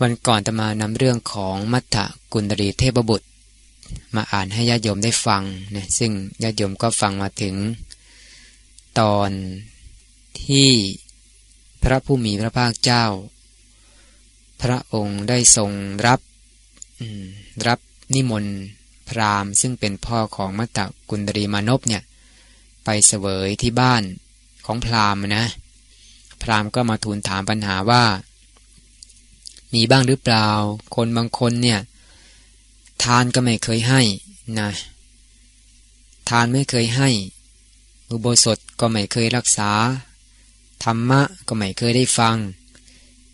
วันก่อนจะมานำเรื่องของมัทธกุณรีเทพบุตร มาอ่านให้ญาติโยมได้ฟังนะซึ่งญาติโยมก็ฟังมาถึง ตอนที่พระผู้มีพระภาคเจ้า พระองค์ได้ทรงรับรับนิมนต์พราหมณ์ ซึ่งเป็นพ่อของมัตตกุณรีมานพเนี่ยไปเสวยที่บ้านของพราหมณ์นะ พราหมณ์ก็มาทูลถามปัญหาว่า มีบ้างหรือเปล่า คนบางคนเนี่ย ทานก็ไม่เคยให้นะทานไม่เคยให้ อุโบสถก็ไม่เคยรักษา ธรรมะก็ไม่เคยได้ฟัง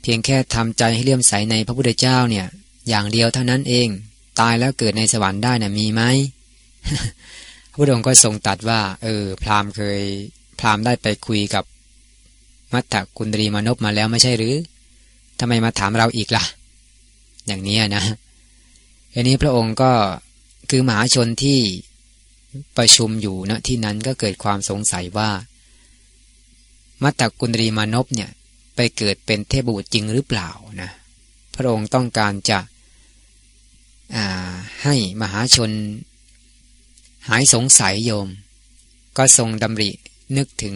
เพียงแค่ทำใจให้เลื่อมใสในพระพุทธเจ้าเนี่ย อย่างเดียวเท่านั้นเอง ตายแล้วเกิดในสวรรค์ได้นะ่ะมีไหมพระพุทธองค์ก็ทรงตัดว่า เออ พราหมณ์เคย พราหมณ์ได้ไปคุยกับมัตตกุณรีมานพมาแล้วไม่ใช่หรือ ทำไมมาถามเราอีกละ่ะ อย่างนี้นะอันนี้พระองค์ก็คือมหาชนที่ประชุมอยู่ณนะที่นั้นก็เกิดความสงสัยว่า มัตตกุณรีมานพเนี่ยไปเกิดเป็นเทพบุตรจริงหรือเปล่านะพระองค์ต้องการจะให้มหาชน หายสงสัยโยม ก็ทรงดำรินึกถึง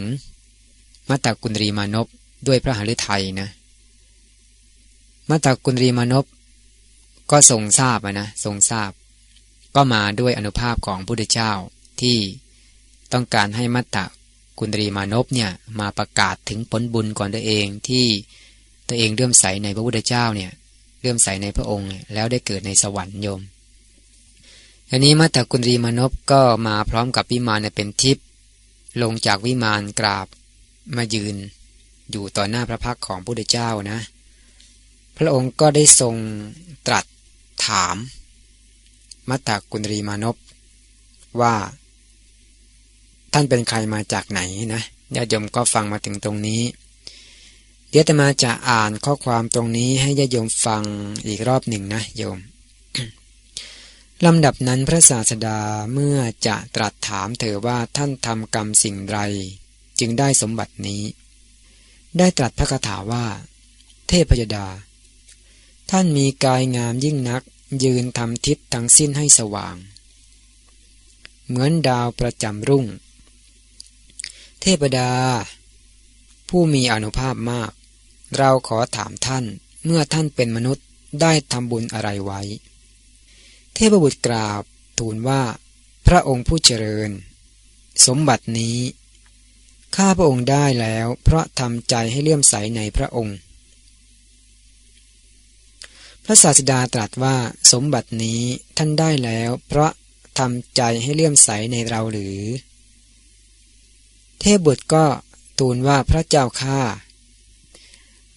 มัตตกุณรีมานพด้วยพระหฤทัยนะ มัตตกุณรีมานพก็ทรงทราบนะทรงทราบ ก็มาด้วยอนุภาพของพุทธเจ้าที่ต้องการให้มัตตกุณรีมานพเนี่ยมาประกาศถึงผลบุญก่อนตัวเองที่ตัวเองเลื่อมใสในพระพุทธเจ้าเนี่ยเลื่อมใสในพระองค์แล้วได้เกิดในสวรรค์โยมอันนี้มัตตกุณรีมานพก็มาพร้อมกับวิมานเป็นทิพย์ลงจากวิมานกราบมายืนอยู่ต่อหน้าพระพักของพระพุทธเจ้านะ พระองค์ก็ได้ทรงตรัสถามมัตตกุณรีมานพว่า ท่านเป็นใครมาจากไหนนะญาติโยมก็ฟังมาถึงตรงนี้ เดี๋ยวจะมาจะอ่านข้อความตรงนี้ให้ญาติโยมฟังอีกรอบหนึ่งนะโยมลำดับนั้นพระศาสดาเมื่อจะตรัสถามเธอว่าท่านทำกรรมสิ่งไร จึงได้สมบัตินี้ ได้ตรัสพระคาถาว่า เทพยดา ท่านมีกายงามยิ่งนัก ยืนทำทิศทั้งสิ้นให้สว่าง เหมือนดาวประจำรุ่ง เทพดา ผู้มีอนุภาพมาก เราขอถามท่านเมื่อท่านเป็นมนุษย์ได้ทำบุญอะไรไว้ เทพบุตรกราบทูลว่า พระองค์ผู้เจริญ สมบัตินี้ ข้าพระองค์ได้แล้ว เพราะทำใจให้เลื่อมใสในพระองค์ พระศาสดาตรัสว่าสมบัตินี้ท่านได้แล้ว เพราะทำใจให้เลื่อมใสในเราหรือ เทพบุตรก็ทูลว่าพระเจ้าข้า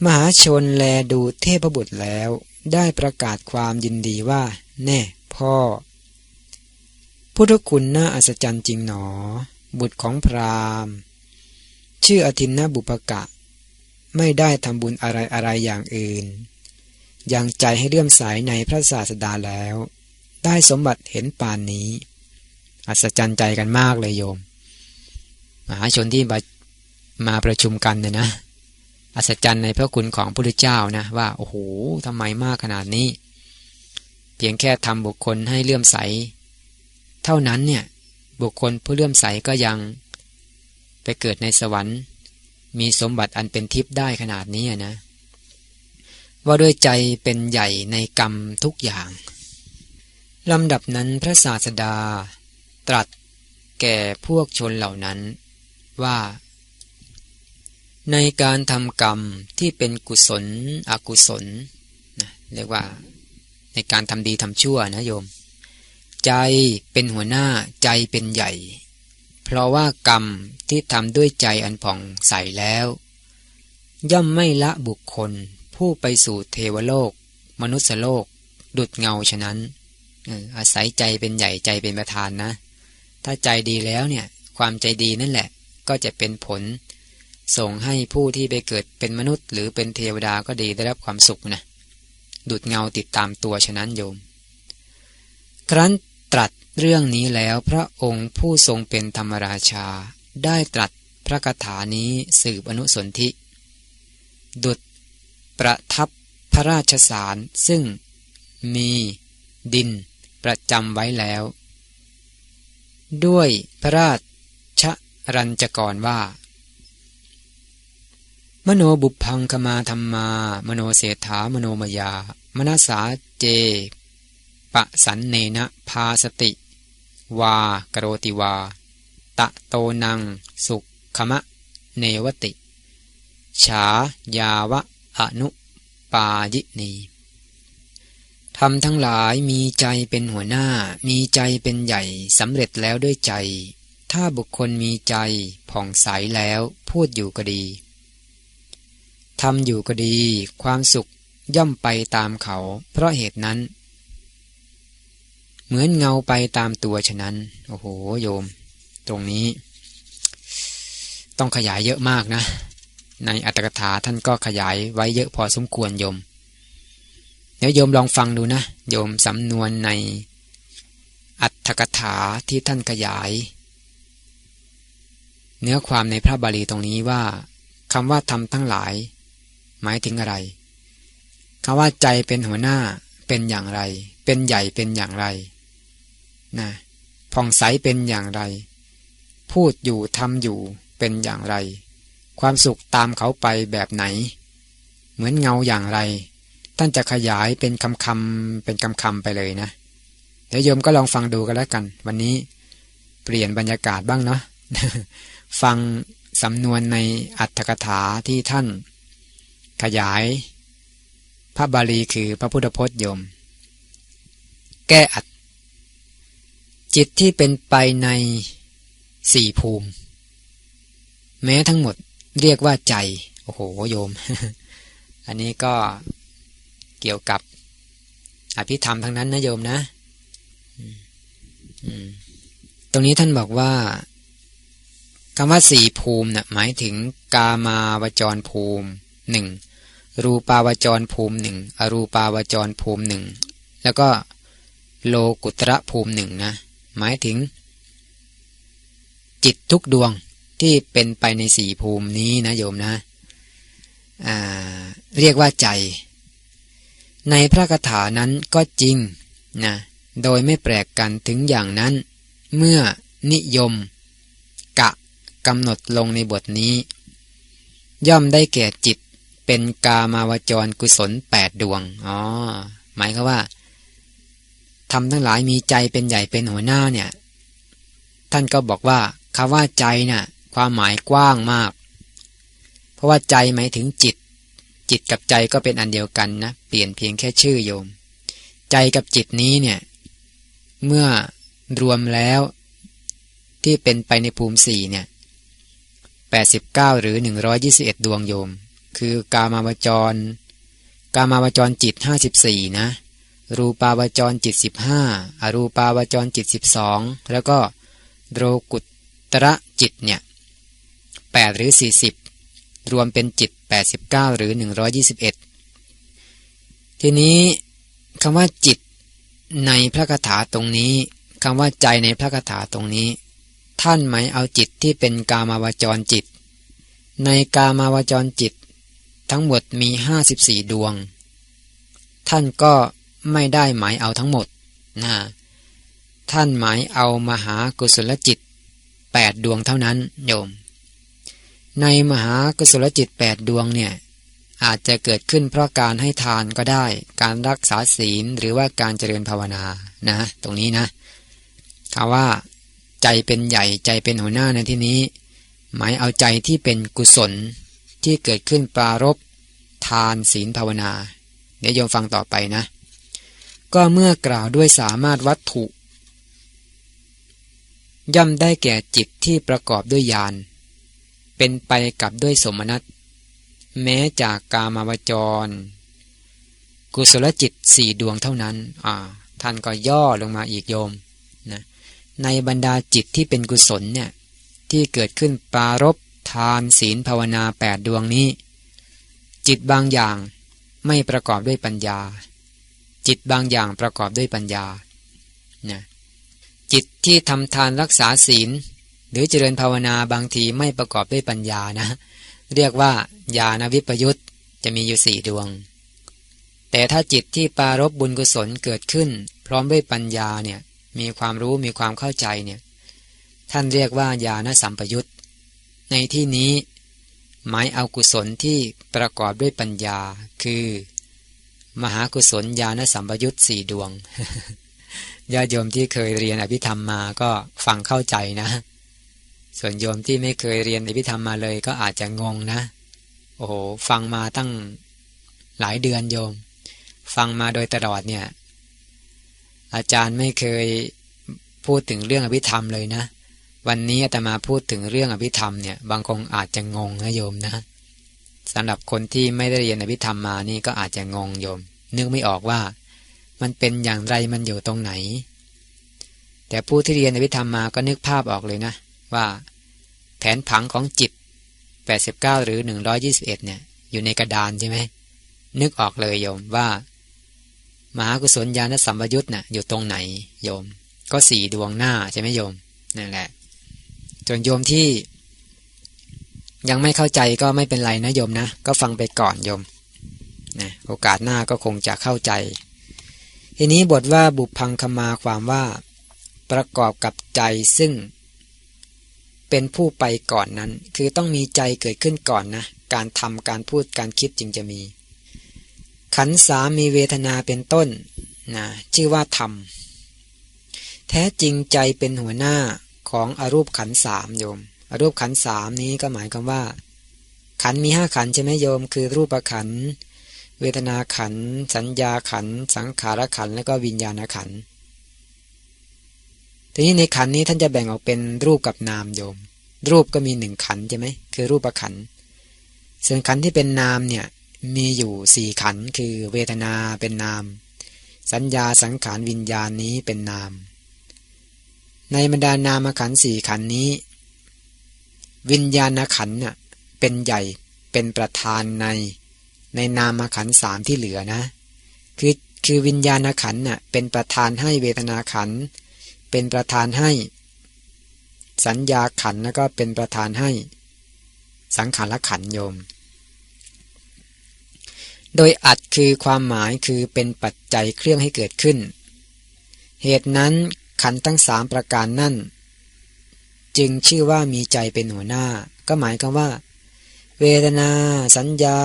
มหาชนแลดูเทพบุตรแล้ว ได้ประกาศความยินดีว่า แน่ พ่อ พุทธคุณน่าอัศจรรย์จริงหนอ บุตรของพราหมณ์ ชื่ออธินนาบุปกะ ไม่ได้ทำบุญอะไรอะไรอย่างอื่น ยังใจให้เลื่อมใสในพระศาสดาแล้ว ได้สมบัติเห็นปานนี้ อัศจรรย์ใจกันมากเลยโยม มหาชนที่มาประชุมกันเนี่ยนะ อัศจรรย์ในพระคุณของพระพุทธเจ้านะ ว่าโอ้โหทำไมมากขนาดนี้ เพียงแค่ทำบุคคลให้เลื่อมใส เท่านั้นเนี่ยบุคคลผู้เลื่อมใสก็ยังไปเกิดในสวรรค์ มีสมบัติอันเป็นทิพย์ได้ขนาดนี้นะ ว่าด้วยใจเป็นใหญ่ในกรรมทุกอย่างลำดับนั้นพระศาสดา ตรัสแก่พวกชนเหล่านั้นว่า ในการทำกรรมที่เป็นกุศล อกุศลนะเรียกว่าในการทำดีทำชั่วนะโยม ใจเป็นหัวหน้าใจเป็นใหญ่ เพราะว่ากรรมที่ทำด้วยใจอันผ่องใสแล้ว ย่อมไม่ละบุคคล ผู้ไปสู่เทวโลก มนุษยโลก ดุดเงาฉะนั้นอาศัยใจเป็นใหญ่ใจเป็นประธานนะ ถ้าใจดีแล้วเนี่ย ความใจดีนั่นแหละ ก็จะเป็นผล ส่งให้ผู้ที่ไปเกิดเป็นมนุษย์ หรือเป็นเทวดาก็ดีได้รับความสุขนะดุดเงาติดตามตัวฉะนั้นโยม ครั้นตรัสเรื่องนี้แล้วพระองค์ผู้ทรงเป็นธรรมราชา ได้ตรัสพระคาถานี้สืบอนุสนธิ ดุด ประทับพระราชสารซึ่งมีดินประจำไว้แล้ว ด้วยพระราชรัญจกรว่า มโนบุพังคมาธรรมา มโนเศรษฐามโนมยามนาสาเจ ปะสันเนนะพาสติ วากโรติวา ตะโตนัง สุขมะ เนวติ ฉายาวะ อนุปายินีทำทั้งหลายมีใจเป็นหัวหน้า มีใจเป็นใหญ่สำเร็จแล้วด้วยใจ ถ้าบุคคลมีใจผ่องใสแล้วพูดอยู่ก็ดีทำอยู่ก็ดี ความสุขย่อมไปตามเขา เพราะเหตุนั้น เหมือนเงาไปตามตัวฉะนั้น โอ้โหโยม ตรงนี้ ต้องขยายเยอะมากนะ ในอัตถกถาท่านก็ขยายไว้เยอะพอสมควรโยม เดี๋ยวโยมลองฟังดูนะ โยมสำนวนในอัตถกถาที่ท่านขยาย เนื้อความในพระบาลีตรงนี้ว่าคำว่าทำทั้งหลาย หมายถึงอะไรคำว่าใจเป็นหัวหน้าเป็นอย่างไร เป็นใหญ่เป็นอย่างไรนะผ่องใสเป็นอย่างไร พูดอยู่ทำอยู่เป็นอย่างไร ความสุขตามเขาไปแบบไหน เหมือนเงาอย่างไร ท่านจะขยายเป็นคำคำเป็นคำคำไปเลยนะเดี๋ยวโยมก็ลองฟังดูกันแล้วกัน วันนี้เปลี่ยนบรรยากาศบ้างเนาะฟังสำนวนในอัตถกถาที่ท่าน ขยาย พระบาลีคือพระพุทธพจน์โยม แก้อัด จิตที่เป็นไปในสี่ภูมิ แม้ทั้งหมด เรียกว่าใจ โอ้โหโยม อันนี้ก็เกี่ยวกับอภิธรรมทั้งนั้นนะโยมนะตรงนี้ท่านบอกว่าคำว่าสี่ภูมินะ่ะหมายถึงกามาวจรภูมิหนึ่งรูปาวจรภูมิหนึ่งอรูปาวจรภูมิหนึ่งแล้วก็โลกุตระภูมิหนึ่งนะหมายถึง จิตทุกดวง ที่เป็นไปในสี่ภูมินี้นะโยมนะเรียกว่าใจ ในพระคาถานั้นก็จริงนะโดยไม่แปลกกันถึงอย่างนั้น เมื่อนิยม กะกำหนดลงในบทนี้ ย่อมได้แก่จิตเป็นกามาวจรกุศลแปดดวงอ๋อหมายคือว่าทำทั้งหลายมีใจเป็นใหญ่เป็นหัวหน้าเนี่ย ท่านก็บอกว่าคำว่าใจนะ่ะ ความหมายกว้างมาก เพราะว่าใจหมายถึงจิต จิตกับใจก็เป็นอันเดียวกันนะเปลี่ยนเพียงแค่ชื่อโยม ใจกับจิตนี้เนี่ย เมื่อรวมแล้วที่เป็นไปในภูมิสี่เนี่ยแปดสิบเก้าหรือหนึ่งร้อยยี่สิบเอ็ดดวงโยม คือกามาวจร กามาวจรจิตห้าสิบสี่นะ รูปาวจรจิตสิบห้าอรูปาวจรจิตสิบสองแล้วก็โรกุตระจิตเนี่ย แปดหรือสี่สิบรวมเป็นจิต 89 หรือ 121 ทีนี้คำว่าจิตในพระคาถาตรงนี้คำว่าใจในพระคาถาตรงนี้ ท่านหมายเอาจิตที่เป็นกามาวจรจิต ในกามาวจรจิต ทั้งหมดมี 54 ดวง ท่านก็ไม่ได้หมายเอาทั้งหมดนะท่านหมายเอามหากุศลจิต 8 ดวงเท่านั้นโยม ในมหากุศลจิตแปดดวงเนี่ยอาจจะเกิดขึ้นเพราะการให้ทานก็ได้ การรักษาศีลหรือว่าการเจริญภาวนานะ ตรงนี้นะคำว่า ใจเป็นใหญ่ใจเป็นหัวหน้าในที่นี้ หมายเอาใจที่เป็นกุศลที่เกิดขึ้นปรารบทานศีลภาวนาเดี๋ยวโยมฟังต่อไปนะ ก็เมื่อกล่าวด้วยสามารถวัตถุ ย่อมได้แก่จิตที่ประกอบด้วยญาณ เป็นไปกับด้วยสมนัตแม้จากกามาวจร กุศลจิตสี่ดวงเท่านั้นอ่าท่านก็ย่อลงมาอีกโยมนะในบรรดาจิตที่เป็นกุศลเนี่ยที่เกิดขึ้นปารบทานศีลภาวนาแปดดวงนี้ จิตบางอย่างไม่ประกอบด้วยปัญญา จิตบางอย่างประกอบด้วยปัญญานะจิตที่ทำทานรักษาศีล หรือเจริญภาวนาบางทีไม่ประกอบด้วยปัญญานะ เรียกว่าญาณวิปยุตจะมีอยู่สี่ดวง แต่ถ้าจิตที่ปารบบุญกุศลเกิดขึ้น พร้อมด้วยปัญญาเนี่ยมีความรู้มีความเข้าใจเนี่ยท่านเรียกว่าญาณสัมปยุตในที่นี้หมายเอากุศลที่ประกอบด้วยปัญญา คือ มหากุศลญาณสัมปยุตสี่ดวงญาโยมที่เคยเรียนอภิธรรมมาก็ฟังเข้าใจนะ ส่วนโยมที่ไม่เคยเรียนอภิธรรมมาเลยก็อาจจะงงนะ โอ้โห ฟังมาตั้งหลายเดือนโยม ฟังมาโดยตลอดเนี่ย อาจารย์ไม่เคยพูดถึงเรื่องอภิธรรมเลยนะ วันนี้อาตมาพูดถึงเรื่องอภิธรรมเนี่ย บางคนอาจจะงงนะโยมนะสำหรับคนที่ไม่ได้เรียนอภิธรรมมานี่ก็อาจจะงงโยม นึกไม่ออกว่า มันเป็นอย่างไรมันอยู่ตรงไหน แต่ผู้ที่เรียนในวิธรรมมาก็นึกภาพออกเลยนะ ว่าแผนผังของจิต 89 หรือ 121 เนี่ย อยู่ในกระดานใช่ไหม นึกออกเลยโยมว่า มหากุศลญาณสัมปยุตนะ่ะอยู่ตรงไหนโยม ก็สี่ดวงหน้าใช่ไหมโยมนั่นแหละจนโยมที่ ยังไม่เข้าใจก็ไม่เป็นไรนะโยมนะ ก็ฟังไปก่อนโยมนะโอกาสหน้าก็คงจะเข้าใจ ทีนี้บทว่าบุพังคมาความว่า ประกอบกับใจซึ่ง เป็นผู้ไปก่อนนั้น คือต้องมีใจเกิดขึ้นก่อนนะ การทำการพูดการคิดจึงจะมี ขันสามีเวทนาเป็นต้นนะชื่อว่าธรรม แท้จริงใจเป็นหัวหน้าของอรูปขันสามโยม อรูปขันสามนี้ก็หมายความว่า ขันมีห้าขันใช่ไหมโยม คือรูปขัน เวทนาขัน สัญญาขัน สังขารขัน แล้วก็วิญญาณขัน ทีนี้ในขันนี้ท่านจะแบ่งออกเป็นรูปกับนามโยม รูปก็มีหนึ่งขันใช่ไหมคือรูปประขันส่วนขันที่เป็นนามเนี่ยมีอยู่สี่ขันคือเวทนาเป็นนาม สัญญาสังขารวิญญาณนี้เป็นนาม ในบรรดานามขันสี่ขันนี้ วิญญาณขันน่ะเป็นใหญ่เป็นประธานใน ในนามขันสามที่เหลือนะ คือคือวิญญาณขันน่ะเป็นประธานให้เวทนาขัน เป็นประธานให้ สัญญาขันแล้วก็เป็นประธานให้ สังขารขันโยม โดยอัดคือความหมายคือเป็นปัจจัยเครื่องให้เกิดขึ้น เหตุนั้นขันทั้งสามประการนั่น จึงชื่อว่ามีใจเป็นหัวหน้า ก็หมายความว่า เวทนา สัญญา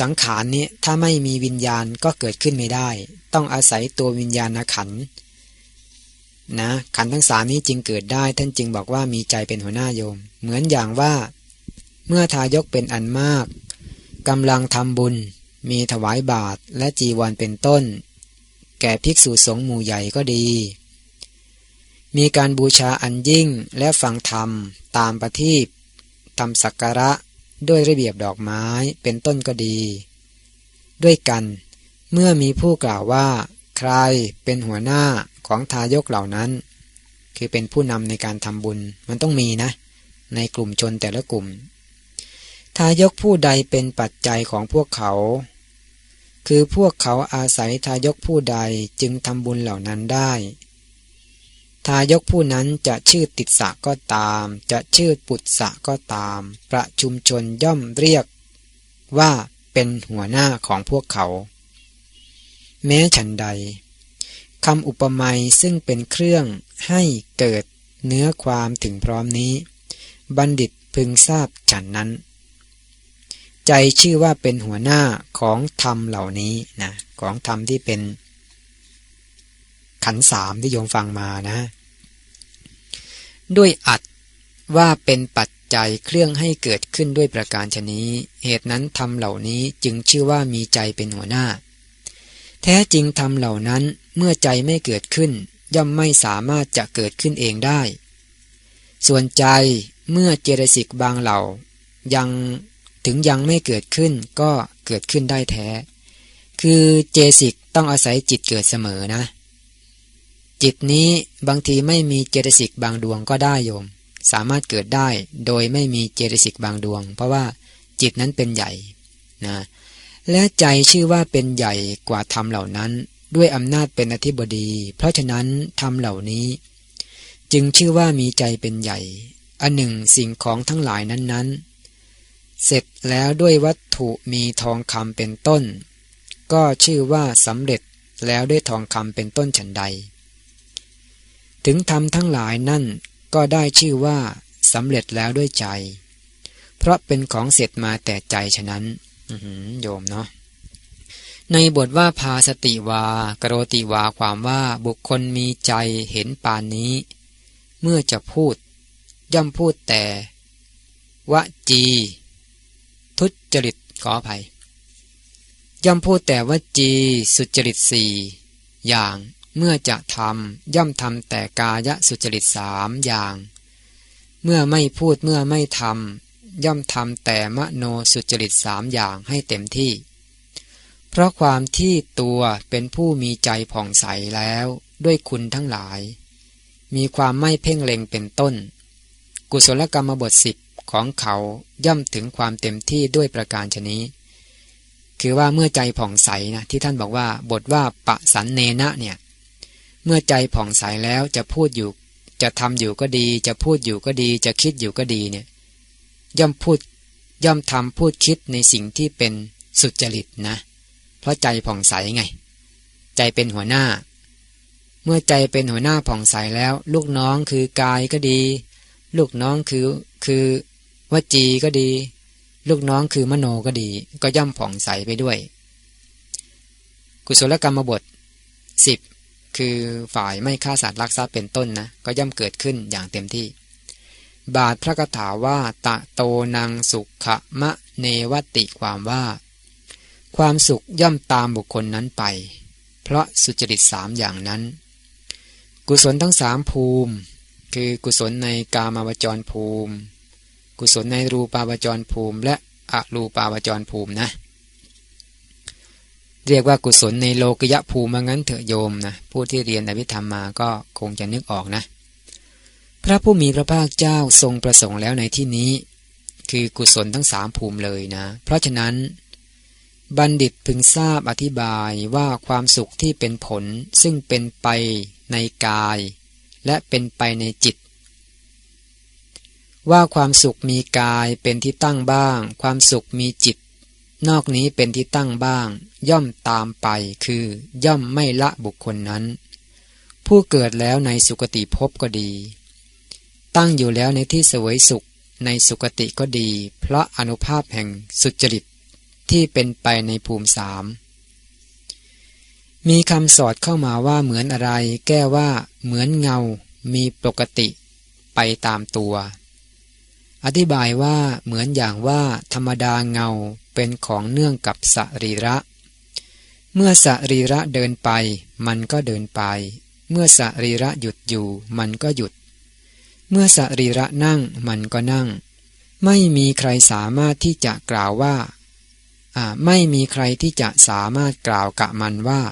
สังขารนี้ถ้าไม่มีวิญญาณก็เกิดขึ้นไม่ได้ ต้องอาศัยตัววิญญาณขันนะขันทั้งสามนี้จึงเกิดได้ ท่านจึงบอกว่ามีใจเป็นหัวหน้าโยม เหมือนอย่างว่า เมื่อทายกเป็นอันมากกำลังทำบุญ มีถวายบาตรและจีวรเป็นต้น แก่ภิกษุสงฆ์หมู่ใหญ่ก็ดี มีการบูชาอันยิ่งและฟังธรรมตามประทีปทำสักการะด้วยระเบียบดอกไม้เป็นต้นก็ดี ด้วยกัน เมื่อมีผู้กล่าวว่า ใครเป็นหัวหน้าของทายกเหล่านั้น คือเป็นผู้นำในการทำบุญมันต้องมีนะ ในกลุ่มชนแต่ละกลุ่ม ทายกผู้ใดเป็นปัจจัยของพวกเขา คือพวกเขาอาศัยทายกผู้ใดจึงทำบุญเหล่านั้นได้ ทายกผู้นั้นจะชื่อติดสะก็ตาม จะชื่อปุตสะก็ตาม ประชุมชนย่อมเรียกว่าเป็นหัวหน้าของพวกเขา แม้ฉันใดคำอุปมาซึ่งเป็นเครื่องให้เกิดเนื้อความถึงพร้อมนี้ บัณฑิตพึงทราบฉันนั้น ใจชื่อว่าเป็นหัวหน้าของธรรมเหล่านี้นะของธรรมที่เป็น ขันสามที่โยมฟังมานะ ด้วยอัดว่าเป็นปัจจัยเครื่องให้เกิดขึ้นด้วยประการชนี้ เหตุนั้นทำเหล่านี้จึงชื่อว่ามีใจเป็นหัวหน้า แท้จริงทำเหล่านั้นเมื่อใจไม่เกิดขึ้น ย่อมไม่สามารถจะเกิดขึ้นเองได้ ส่วนใจเมื่อเจรสิกบางเหล่า ยังถึงยังไม่เกิดขึ้นก็เกิดขึ้นได้แท้ คือเจสิกต้องอาศัยจิตเกิดเสมอนะ จิตนี้บางทีไม่มีเจตสิกบางดวงก็ได้โยม สามารถเกิดได้โดยไม่มีเจตสิกบางดวง เพราะว่าจิตนั้นเป็นใหญ่นะ และใจชื่อว่าเป็นใหญ่กว่าธรรมเหล่านั้น ด้วยอำนาจเป็นอธิบดี เพราะฉะนั้นธรรมเหล่านี้ จึงชื่อว่ามีใจเป็นใหญ่ อันหนึ่งสิ่งของทั้งหลายนั้นๆ เสร็จแล้วด้วยวัตถุมีทองคำเป็นต้น ก็ชื่อว่าสำเร็จแล้วด้วยทองคำเป็นต้นฉันใด ถึงธรรมทั้งหลายนั่นก็ได้ชื่อว่าสำเร็จแล้วด้วยใจ เพราะเป็นของเสร็จมาแต่ใจฉะนั้น โยมเนาะในบทว่าพาสติวากโรติวาความว่าบุคคลมีใจเห็นปานนี้ เมื่อจะพูด ย่อมพูดแต่วจี ทุจริตขออภัย ย่อมพูดแต่วจี สุจริตสี่อย่างเมื่อจะทำย่อมทำแต่กายสุจริตสามอย่าง เมื่อไม่พูดเมื่อไม่ทำ ย่อมทำแต่มโนสุจริตสามอย่างให้เต็มที่ เพราะความที่ตัวเป็นผู้มีใจผ่องใสแล้วด้วยคุณทั้งหลาย มีความไม่เพ่งเล็งเป็นต้น กุศลกรรมบทสิบของเขาย่อมถึงความเต็มที่ด้วยประการชนี้ คือว่าเมื่อใจผ่องใสนะที่ท่านบอกว่าบทว่าปะสันเนนะเนี่ย เมื่อใจผ่องใสแล้วจะพูดอยู่ จะทำอยู่ก็ดี จะพูดอยู่ก็ดี จะคิดอยู่ก็ดีเนี่ย ย่อมพูดย่อมทำพูดคิดในสิ่งที่เป็นสุจริตนะ เพราะใจผ่องใสไง ใจเป็นหัวหน้า เมื่อใจเป็นหัวหน้าผ่องใสแล้ว ลูกน้องคือกายก็ดี ลูกน้องคือคือวจีก็ดี ลูกน้องคือมโนก็ดี ก็ย่อมผ่องใสไปด้วย กุศลกรรมบทสิบคือฝ่ายไม่ฆ่าสัตว์ลักทรัพย์เป็นต้นนะ ก็ย่อมเกิดขึ้นอย่างเต็มที่ บาทพระคถาว่า ตะโตนางสุขะมะเนวติความว่า ความสุขย่อมตามบุคคลนั้นไป เพราะสุจริตสามอย่างนั้น กุศลทั้งสามภูมิ คือกุศลในกามาวจรภูมิ กุศลในรูปาวจรภูมิ และอรูปาวจรภูมินะ เรียกว่ากุศลในโลกยะภูมิงั้นเถอะโยมนะผู้ที่เรียนอภิธรรมมาก็คงจะนึกออกนะ พระผู้มีพระภาคเจ้าทรงประสงค์แล้วในที่นี้ คือกุศลทั้งสามภูมิเลยนะ เพราะฉะนั้น บัณฑิตพึงทราบอธิบายว่าความสุขที่เป็นผลซึ่งเป็นไปในกาย และเป็นไปในจิต ว่าความสุขมีกายเป็นที่ตั้งบ้าง ความสุขมีจิต นอกนี้เป็นที่ตั้งบ้าง ย่อมตามไปคือย่อมไม่ละบุคคลนั้น ผู้เกิดแล้วในสุคติภพก็ดี ตั้งอยู่แล้วในที่สวยสุขในสุคติก็ดี เพราะอนุภาพแห่งสุจริตที่เป็นไปในภูมิสามมีคำสอดเข้ามาว่าเหมือนอะไร แก้ว่า เหมือนเงา มีปกติ ไปตามตัว อธิบายว่าเหมือนอย่างว่า ธรรมดาเงาเป็นของเนื่องกับสรีระ เมื่อสรีระเดินไป มันก็เดินไป เมื่อสรีระหยุดอยู่ มันก็หยุด เมื่อสรีระนั่งมันก็นั่ง ไม่มีใครสามารถที่จะกล่าวว่า ไม่มีใครที่จะสามารถกล่าวกะมันว่า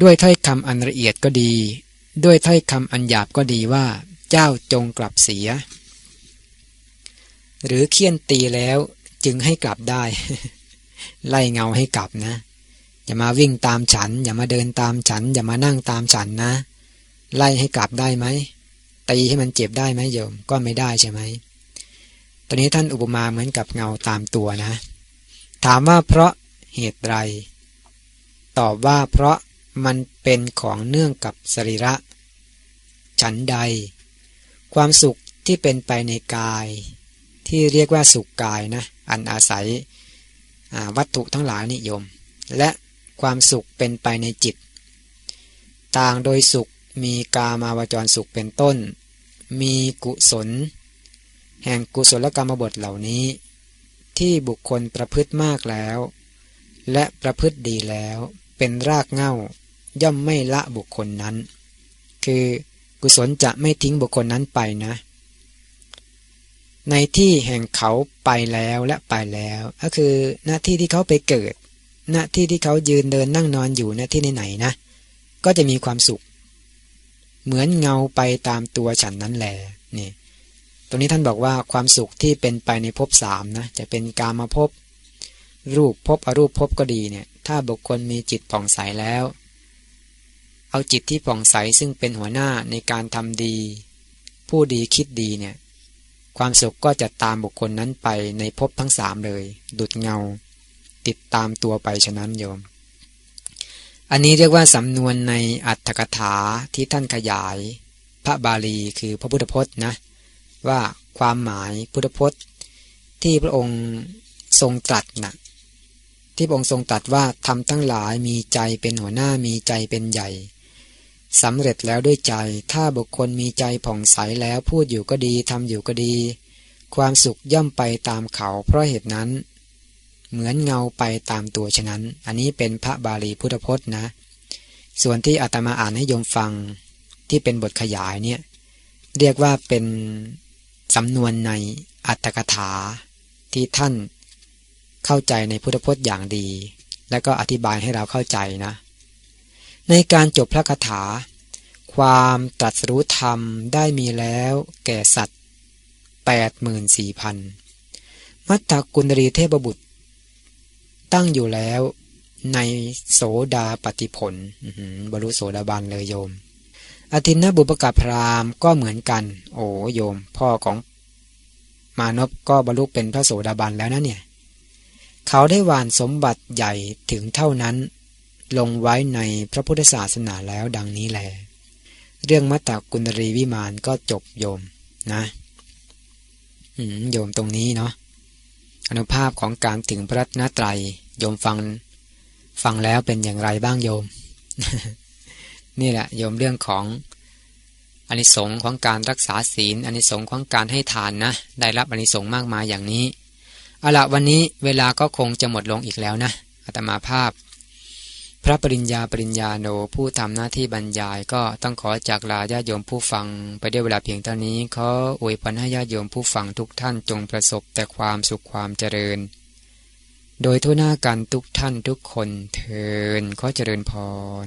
ด้วยถ้อยคำอันละเอียดก็ดี ด้วยถ้อยคำอันหยาบก็ดีว่า เจ้าจงกลับเสีย หรือเคี่ยนตีแล้วจึงให้กลับได้ ไล่เงาให้กลับนะ อย่ามาวิ่งตามฉัน อย่ามาเดินตามฉัน อย่ามานั่งตามฉันนะ ไล่ให้กลับได้ไหมตีให้มันเจ็บได้ไหมโยม ก็ไม่ได้ใช่ไหมตอนนี้ท่านอุปมาเหมือนกับเงาตามตัวนะ ถามว่าเพราะเหตุไร ตอบว่าเพราะมันเป็นของเนื่องกับสรีระ ฉันใด ความสุขที่เป็นไปในกาย ที่เรียกว่าสุขกายนะ อันอาศัยวัตถุทั้งหลายนิยม และความสุขเป็นไปในจิต ต่างโดยสุข มีกามาวจรสุขเป็นต้น มีกุศล แห่งกุศลกรรมบทเหล่านี้ ที่บุคคลประพฤติมากแล้ว และประพฤติดีแล้วเป็นรากเง่าย่อมไม่ละบุคคลนั้น คือกุศลจะไม่ทิ้งบุคคลนั้นไปนะ ในที่แห่งเขาไปแล้วและไปแล้ว ก็คือหน้าที่ที่เขาไปเกิด หน้าที่ที่เขายืนเดินนั่งนอนอยู่หน้าที่ไหนๆนะ ก็จะมีความสุข เหมือนเงาไปตามตัวฉันนั้นแหละนี่ ตรงนี้ท่านบอกว่าความสุขที่เป็นไปในภพสามนะ จะเป็นกามาภพรูปภพอรูปภพก็ดีเนี่ย ถ้าบุคคลมีจิตผ่องใสแล้ว เอาจิตที่ผ่องใสซึ่งเป็นหัวหน้าในการทำดี ผู้ดีคิดดีเนี่ย ความสุขก็จะตามบุคคลนั้นไปในภพทั้งสามเลย ดุดเงา ติดตามตัวไปฉะนั้นโยม อันนี้เรียกว่าสำนวนในอัตถกถาที่ท่านขยาย พระบาลีคือพระพุทธพจน์นะ ว่าความหมายพุทธพจน์ ที่พระองค์ทรงตรัสนะที่พระองค์ทรงตรัสว่าทำทั้งหลายมีใจเป็นหัวหน้ามีใจเป็นใหญ่สำเร็จแล้วด้วยใจ ถ้าบุคคลมีใจผ่องใสแล้วพูดอยู่ก็ดีทำอยู่ก็ดี ความสุขย่อมไปตามเขา เพราะเหตุนั้น เหมือนเงาไปตามตัวฉะนั้น อันนี้เป็นพระบาลีพุทธพจน์นะ ส่วนที่อาตมาอ่านให้โยมฟังที่เป็นบทขยายเนี่ยเรียกว่าเป็นสำนวนในอัตถกถาที่ท่านเข้าใจในพุทธพจน์อย่างดี แล้วก็อธิบายให้เราเข้าใจนะ ในการจบพระคาถา ความตรัสรู้ธรรมได้มีแล้วแก่สัตว์แปดหมื่นสี่พันมัตตกุณรีเทพบุตร ตั้งอยู่แล้วในโสดาปฏิผลบรรลุโสดาบันเลยโยม อธินนบุปกาพรามก็เหมือนกัน โอ้โยม พ่อของมานพก็บรรลุเป็นพระโสดาบันแล้วนะเนี่ย เขาได้วานสมบัติใหญ่ถึงเท่านั้น ลงไว้ในพระพุทธศาสนาแล้วดังนี้แหลเรื่องมัตตกุณรีวิมานก็จบโยมนะโยมตรงนี้เนาะอนุภาพของการถึงพระรัตนตรัย โยมฟังฟังแล้วเป็นอย่างไรบ้างโยม นี่แหละโยมเรื่องของอานิสงส์ของการรักษาศีลอานิสงส์ของการให้ทานนะ ได้รับอานิสงส์มากมายอย่างนี้เอาละวันนี้เวลาก็คงจะหมดลงอีกแล้วนะอาตมาภาพ พระปริญญาปริญญาโนผู้ทำหน้าที่บรรยายก็ต้องขอจากลาญาโยมผู้ฟัง ไปด้วยเวลาเพียงเท่านี้ขออวยพรให้ญาโยมผู้ฟังทุกท่านจงประสบแต่ความสุขความเจริญ โดยทั่วหน้ากันทุกท่านทุกคนเทินขอเจริญพร